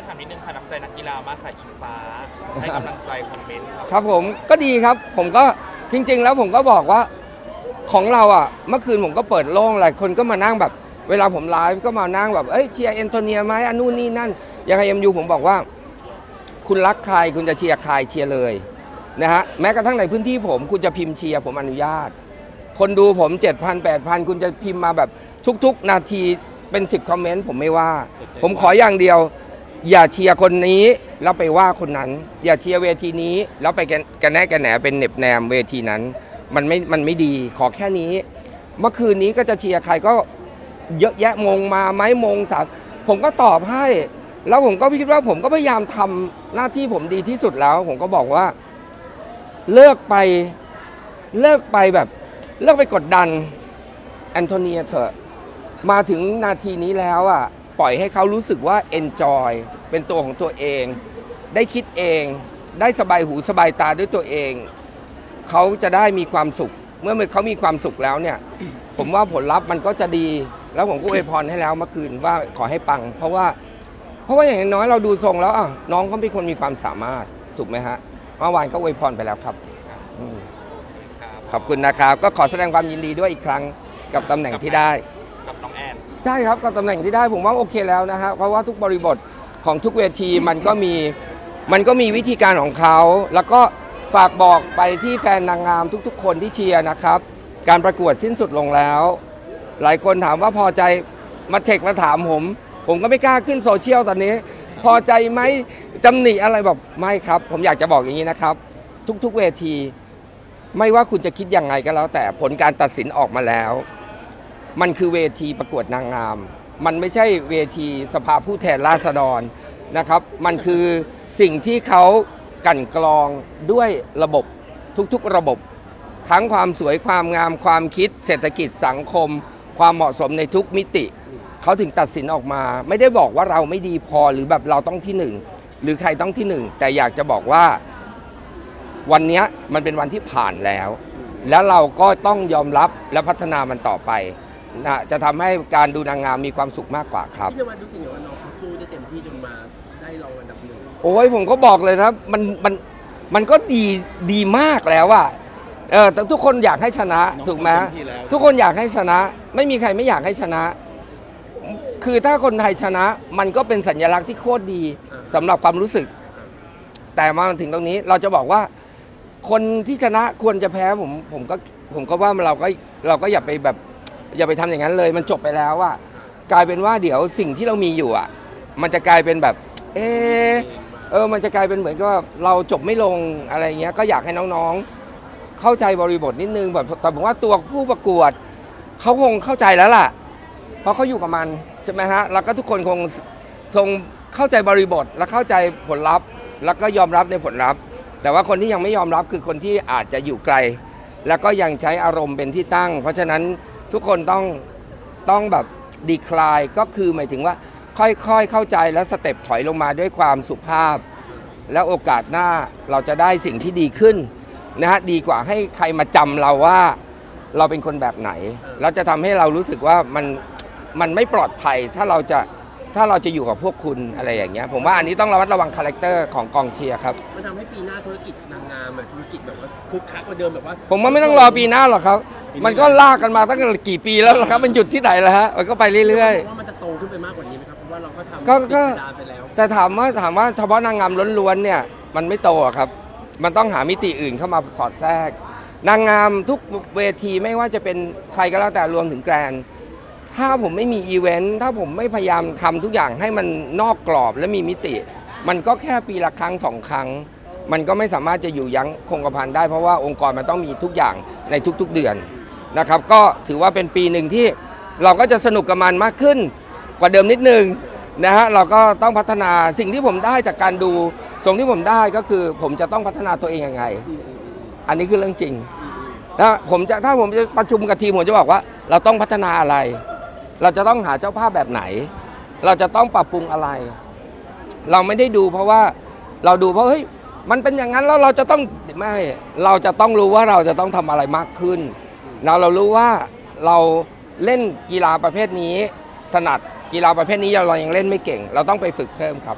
าตถามนิดนึงค่ะน้ำใจนักกีฬามากค่ะอิงฟ้า ให้กำลังใจคอมเมนต์ครับ ครับผมก็ดีครับ ผมก็จริง ๆ แล้วผมก็บอกว่าของเราอะ เมื่อคืนผมก็เปิดโล่งหลายคนก็มานั่งแบบ เวลาผมไลฟ์ก็มานั่งแบบเอ้ยเชียร์เอนโทเนียไหมอันนู่นนี่นั่นยังไงเอ็มยูผมบอกว่า คุณรักใครคุณจะเชียร์ใครเชียร์เลยนะฮะแม้กระทั่งในพื้นที่ผมคุณจะพิมพ์เชียร์ผมอนุญาต คนดูผม 7,000 8,000คุณจะพิมพ์มาแบบทุก ๆ นาทีเป็น 10 คอมเมนต์ผมไม่ว่า ผมขออย่างเดียว อย่าเชียร์คนนี้แล้วไปว่าคนนั้น อย่าเชียร์เวทีนี้แล้วไปกันแน่กันแหนเป็นเหน็บแนมเวทีนั้น มันไม่มันไม่ดีขอแค่นี้ เมื่อคืนนี้ก็จะเชียร์ใครก็เยอะแยะมงมาไหมมงสามผมก็ตอบให้ แล้วผมก็คิดว่าผมก็พยายามทำหน้าที่ผมดีที่สุดแล้ว ผมก็บอกว่า เลิกไปเลิกไปแบบ เลิกไปกดดันแอนโทเนียเถอะมาถึงนาทีนี้แล้วอะ ปล่อยให้เขารู้สึกว่า enjoy เป็นตัวของตัวเอง ได้คิดเอง ได้สบายหูสบายตาด้วยตัวเอง เขาจะได้มีความสุข เมื่อเขามีความสุขแล้วเนี่ย ผมว่าผลลัพธ์มันก็จะดี แล้วผมก็อวยพรให้แล้วเมื่อคืนว่าขอให้ปัง เพราะว่า เพราะว่าอย่างน้อยเราดูทรงแล้วอะน้องเขาเป็นคนมีความสามารถ ถูกไหมฮะ เมื่อวานก็อวยพรไปแล้วครับอืมครับขอบคุณนะครับ ก็ขอแสดงความยินดีด้วยอีกครั้งกับตำแหน่งที่ได้ กับน้องแอน ใช่ครับกับตำแหน่งที่ได้ผมว่าโอเคแล้วนะฮะเพราะว่าทุกบริบทของทุกเวทีมันก็มีมันก็มีวิธีการของเขา แล้วก็ฝากบอกไปที่แฟนนางงามทุกๆ คนที่เชียร์นะครับ การประกวดสิ้นสุดลงแล้ว หลายคนถามว่าพอใจมาเทคมาถามผม ผมก็ไม่กล้าขึ้นโซเชียลตอนนี้ พอใจไหมตำหนิอะไรบอกไม่ครับ ผมอยากจะบอกอย่างนี้นะครับ ทุกๆเวที ไม่ว่าคุณจะคิดยังไงก็แล้ว แต่ผลการตัดสินออกมาแล้ว มันคือเวทีประกวดนางงาม มันไม่ใช่เวทีสภาผู้แทนราษฎรนะครับ มันคือสิ่งที่เขากั่นกรองด้วยระบบทุกๆระบบ ทั้งความสวยความงามความคิด เศรษฐกิจสังคม ความเหมาะสมในทุกมิติ เขาถึงตัดสินออกมา ไม่ได้บอกว่าเราไม่ดีพอหรือแบบเราต้องที่หนึ่งหรือใครต้องที่หนึ่งแต่อยากจะบอกว่าวันนี้มันเป็นวันที่ผ่านแล้ว แล้วเราก็ต้องยอมรับและพัฒนามันต่อไป นะจะทำให้การดูนางงามมีความสุขมากกว่าครับ พี่นวัดรู้สึกอย่างว่าน้องเขาสู้ได้เต็มที่จนมาได้รองอันดับหนึ่งโอ้ยผมก็บอกเลยนะมันมันมันก็ดีดีมากแล้วอะเออแต่ทุกคนอยากให้ชนะถูกไหมทุกคนอยากให้ชนะ ไม่มีใครไม่อยากให้ชนะ คือถ้าคนไทยชนะ มันก็เป็นสัญลักษณ์ที่โคตรดีสำหรับความรู้สึก แต่มาถึงตรงนี้เราจะบอกว่า คนที่ชนะควรจะแพ้ผมผมก็ผมก็ว่าเราก็เราก็อย่าไปแบบ อย่าไปทำอย่างนั้นเลยมันจบไปแล้วอะกลายเป็นว่าเดี๋ยวสิ่งที่เรามีอยู่อะมันจะกลายเป็นแบบ เออเออ มันจะกลายเป็นเหมือนกับเราจบไม่ลงอะไรเงี้ย ก็อยากให้น้องๆ เข้าใจบริบทนิดนึงแบบแต่ผมว่าตัวผู้ประกวดเขาคงเข้าใจแล้วล่ะ เพราะเขาอยู่กับมันใช่ไหมฮะ แล้วก็ทุกคนคงทรงเข้าใจบริบทและเข้าใจผลลัพธ์ แล้วก็ยอมรับในผลลัพธ์ แต่ว่าคนที่ยังไม่ยอมรับคือคนที่อาจจะอยู่ไกล แล้วก็ยังใช้อารมณ์เป็นที่ตั้ง เพราะฉะนั้น ทุกคนต้องต้องแบบดีคลายก็คือหมายถึงว่าค่อยๆเข้าใจและสเต็ปถอยลงมาด้วยความสุภาพ แล้วโอกาสหน้าเราจะได้สิ่งที่ดีขึ้นนะฮะดีกว่าให้ใครมาจำเราว่า เราเป็นคนแบบไหน แล้วจะทำให้เรารู้สึกว่ามันมันไม่ปลอดภัยถ้าเราจะ ถ้าเราจะอยู่กับพวกคุณอะไรอย่างเงี้ยผมว่าอันนี้ต้องระมัดระวังคาแรคเตอร์ของกองเชียร์ครับ มันทำให้ปีหน้าธุรกิจนางงามอะธุรกิจแบบว่าคึกคักกว่าเดิมแบบว่า ผมว่าไม่ต้องรอปีหน้าหรอกครับ มันก็ลากกันมาตั้งแต่กี่ปีแล้วล่ะครับ มันหยุดที่ไหนแล้วฮะมันก็ไปเรื่อยว่ามันจะโตขึ้นไปมากกว่านี้ไหมครับ เพราะว่าเราก็ทำก็ก็ ติดเพดานไปแล้วๆแต่ถามว่าถามว่าเฉพาะนางงามล้วนๆเนี่ยมันไม่โตอะครับ มันต้องหามิติอื่นเข้ามาสอดแทรก นางงามทุกเวทีไม่ว่าจะเป็นใครก็แล้วแต่รวมถึงแกรนด์ ถ้าผมไม่มีอีเวนต์ถ้าผมไม่พยายามทำทุกอย่างให้มันนอกกรอบและมีมิติ มันก็แค่ปีละครั้งสองครั้ง มันก็ไม่สามารถจะอยู่ยั้งคงกระพันได้เพราะว่าองค์กรมันต้องมีทุกอย่างในทุกๆเดือนนะครับ ก็ถือว่าเป็นปีหนึ่งที่เราก็จะสนุกกับมันมากขึ้นกว่าเดิมนิดนึงนะฮะเราก็ต้องพัฒนาสิ่งที่ผมได้จากการดูส่งที่ผมได้ก็คือผมจะต้องพัฒนาตัวเองยังไง อันนี้คือเรื่องจริงนะผมจะถ้าผมจะประชุมกับทีมผมจะบอกว่า เราต้องพัฒนาอะไร เราจะต้องหาเจ้าภาพแบบไหน เราจะต้องปรับปรุงอะไร เราไม่ได้ดูเพราะว่าเราดูเพราะเฮ้ยมันเป็นอย่างนั้นแล้วเราจะต้องไม่เราจะต้องรู้ว่าเราจะต้องทำอะไรมากขึ้นเราเรารู้ว่าเราเล่นกีฬาประเภทนี้ถนัดกีฬาประเภทนี้เรายังเล่นไม่เก่ง เราต้องไปฝึกเพิ่มครับ